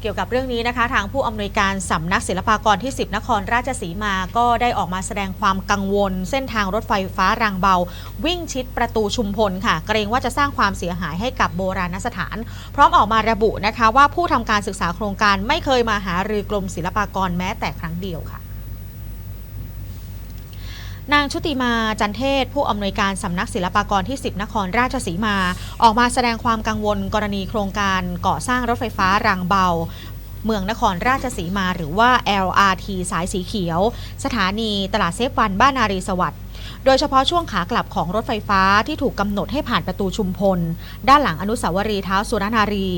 เกี่ยวกับเรื่องนี้นะคะ ทางผู้อำนวยการสำนักศิลปากรที่ 10 นครราชสีมาก็ได้ออกมาแสดงความกังวล เส้นทางรถไฟฟ้ารางเบา วิ่งชิดประตูชุมพลค่ะ เกรงว่าจะสร้างความเสียหายให้กับโบราณสถาน พร้อมออกมาระบุนะคะว่าผู้ทำการศึกษาโครงการไม่เคยมาหารือกรมศิลปากรแม้แต่ครั้งเดียวค่ะ นางชุติมาจันเทศ ผู้อำนวยการสำนักศิลปากรที่ 10 นครราชสีมา ออกมาแสดงความกังวลกรณีโครงการก่อสร้างรถไฟฟ้ารางเบาเมืองนครราชสีมาหรือว่า LRT สายสีเขียว สถานีตลาดเซฟวันบ้านนารีสวัสดิ์ โดยเฉพาะช่วงขากลับของรถไฟฟ้าที่ถูกกำหนดให้ผ่านประตูชุมพล ด้านหลังอนุสาวรีย์เท้าสุรนารี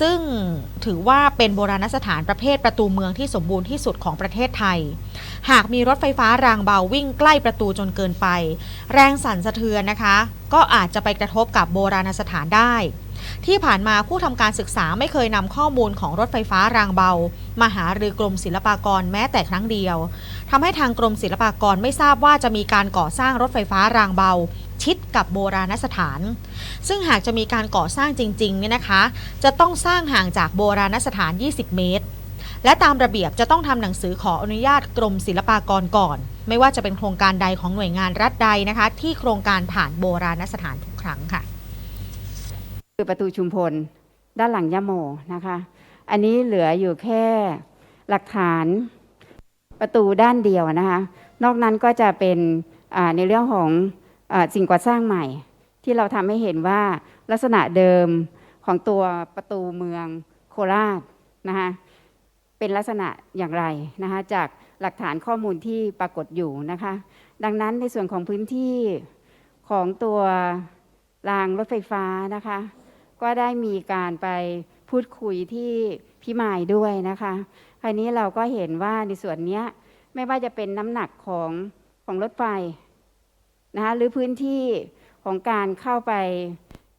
ซึ่งถือว่าเป็นโบราณสถานประเภทประตูเมืองที่สมบูรณ์ที่สุดของประเทศไทย หากมีรถไฟฟ้ารางเบาวิ่งใกล้ประตูจนเกินไป แรงสั่นสะเทือนนะคะ ก็อาจจะไปกระทบกับโบราณสถานได้ ที่ผ่านมาผู้ทำการศึกษาไม่เคยนำข้อมูลของรถไฟฟ้ารางเบา มาหารือกรมศิลปากรแม้แต่ครั้งเดียวทำให้ทางกรมศิลปากรไม่ทราบว่าจะมีการก่อสร้างรถไฟฟ้ารางเบา ชิดกับโบราณสถาน ซึ่งหากจะมีการก่อสร้างจริงๆเนี่ยนะคะ จะต้องสร้างห่างจากโบราณสถาน 20 เมตร และตามระเบียบจะต้องทำหนังสือขออนุญาตกรมศิลปากรก่อน ไม่ว่าจะเป็นโครงการใดของหน่วยงานรัฐใดนะคะ ที่โครงการผ่านโบราณสถานทุกครั้งค่ะ คือประตูชุมพล ด้านหลังยะโมนะคะ อันนี้เหลืออยู่แค่หลักฐานประตูด้านเดียวนะคะ นอกนั้นก็จะเป็นในเรื่องของอสิ่งก่อสร้างใหม่ ที่เราทำให้เห็นว่าลักษณะเดิมของตัวประตูเมืองโคราชนะคะเป็นลักษณะอย่างไรนะคะจากหลักฐานข้อมูลที่ปรากฏอยู่นะคะ ดังนั้นในส่วนของพื้นที่ของตัวรางรถไฟฟ้านะคะ ก็ได้มีการไปพูดคุยที่พิมายด้วยนะคะคราวนี้เราก็เห็นว่าในส่วนนี้ไม่ว่าจะเป็นน้ำหนักของของรถไฟนะคะหรือพื้นที่ของการเข้าไป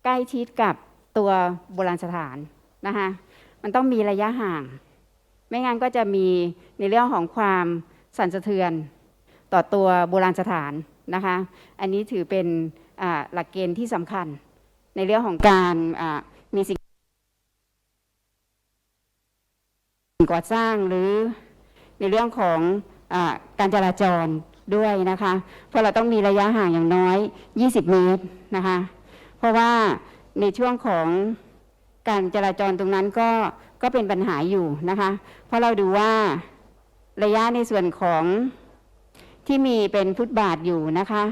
ใกล้ชิดกับตัวโบราณสถานนะคะมันต้องมีระยะห่าง ไม่งั้นก็จะมีในเรื่องของความสั่นสะเทือนต่อตัวโบราณสถานนะคะ อันนี้ถือเป็นหลักเกณฑ์ที่สำคัญ ในเรื่องของการมีสิ่งก่อสร้างหรือในเรื่องของอการจราจรด้วยนะคะ เพราะเราต้องมีระยะห่างอย่างน้อย 20 เมตรนะคะ เพราะว่าในช่วงของการจราจรตรงนั้นก็ก็เป็นปัญหาอยู่นะคะ เพราะเราดูว่าระยะในส่วนของที่มีเป็นฟุตบาทอยู่นะคะ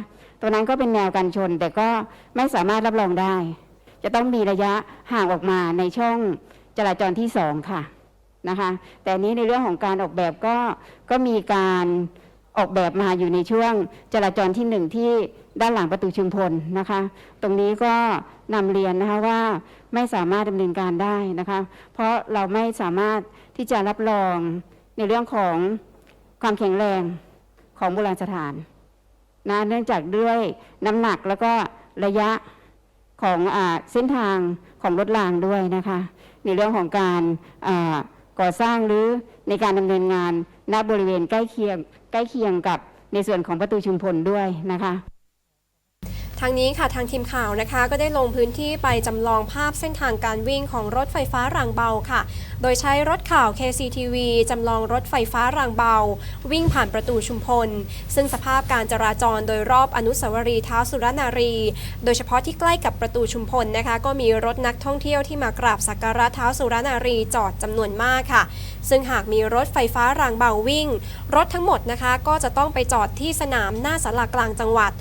ตรงนั้นก็เป็นแนวกันชน แต่ก็ไม่สามารถรับรองได้ จะต้องมีระยะห่างออกมาในช่องจราจรที่สองค่ะนะคะ แต่นนี้ในเรื่องของการออกแบบก็ก็มีการออกแบบมาอยู่ในช่วงจราจรที่หนึ่งที่ด้านหลังประตูชุมพลนะคะ ตรงนี้ก็นำเรียนนะคะว่าไม่สามารถดำเนินการได้นะคะ เพราะเราไม่สามารถที่จะรับรองในเรื่องของความแข็งแรงของโบราณสถาน นะเนื่องจากด้วยน้ำหนักแล้วก็ระยะของอเส้นทางของรถรางด้วยนะคะ ในเรื่องของการก่อสร้างหรือในการดำเนินงานณบริเวณใกล้เคียงใกล้เคียงกับในส่วนของประตูชุมพลด้วยนะคะ ทางนี้ค่ะทางทีมข่าวนะคะก็ได้ลงพื้นที่ไปจำลองภาพเส้นทางการวิ่งของรถไฟฟ้ารางเบาค่ะ โดยใช้รถข่าว KCTV จำลองรถไฟฟ้ารางเบา วิ่งผ่านประตูชุมพล ซึ่งสภาพการจราจรโดยรอบอนุสาวรีย์เท้าสุรนารี โดยเฉพาะที่ใกล้กับประตูชุมพลนะคะ ก็มีรถนักท่องเที่ยวที่มากราบสักการะเท้าสุรนารีจอดจำนวนมากค่ะ ซึ่งหากมีรถไฟฟ้ารางเบาวิ่ง รถทั้งหมดนะคะก็จะต้องไปจอดที่สนามหน้าสารากลางจังหวัด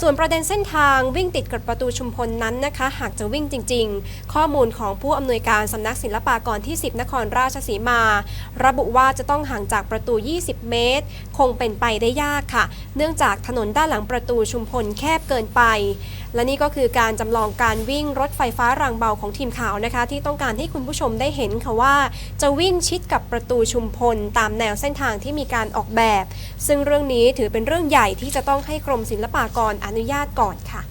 ส่วนประเด็นเส้นทางวิ่งติดกับประตูชุมพลนั้นนะคะ หากจะวิ่งจริง ๆ ข้อมูลของผู้อำนวยการสำนักศิลปากรที่ 10 นครราชสีมา ระบุว่าจะต้องห่างจากประตู 20 เมตร คงเป็นไปได้ยากค่ะ เนื่องจากถนนด้านหลังประตูชุมพลแคบเกินไป และนี่ก็คือการจำลองการวิ่งรถไฟฟ้ารางเบาของทีมข่าวนะคะ ที่ต้องการให้คุณผู้ชมได้เห็นค่ะว่า จะวิ่งชิดกับประตูชุมพล ตามแนวเส้นทางที่มีการออกแบบ ซึ่งเรื่องนี้ถือเป็นเรื่องใหญ่ที่จะต้องให้กรมศิลปากรอนุญาตก่อนค่ะ